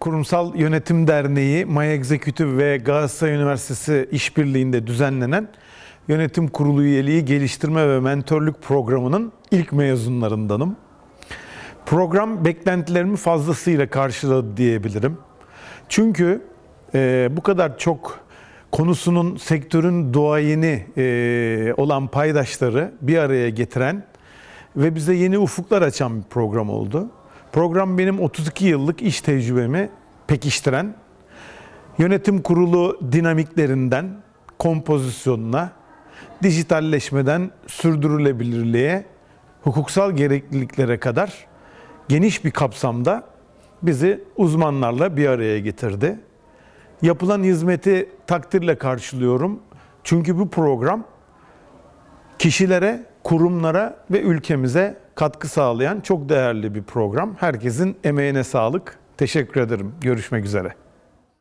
Kurumsal Yönetim Derneği, Maya Executive ve Galatasaray Üniversitesi işbirliğinde düzenlenen Yönetim Kurulu üyeliği geliştirme ve mentorluk programının ilk mezunlarındanım. Program beklentilerimi fazlasıyla karşıladı diyebilirim. Çünkü e, bu kadar çok konusunun sektörün doğayeni e, olan paydaşları bir araya getiren ve bize yeni ufuklar açan bir program oldu. Program benim 32 yıllık iş tecrübemi pekiştiren, yönetim kurulu dinamiklerinden kompozisyonuna, dijitalleşmeden sürdürülebilirliğe, hukuksal gerekliliklere kadar geniş bir kapsamda bizi uzmanlarla bir araya getirdi. Yapılan hizmeti takdirle karşılıyorum. Çünkü bu program kişilere, kurumlara ve ülkemize katkı sağlayan çok değerli bir program. Herkesin emeğine sağlık. Teşekkür ederim. Görüşmek üzere.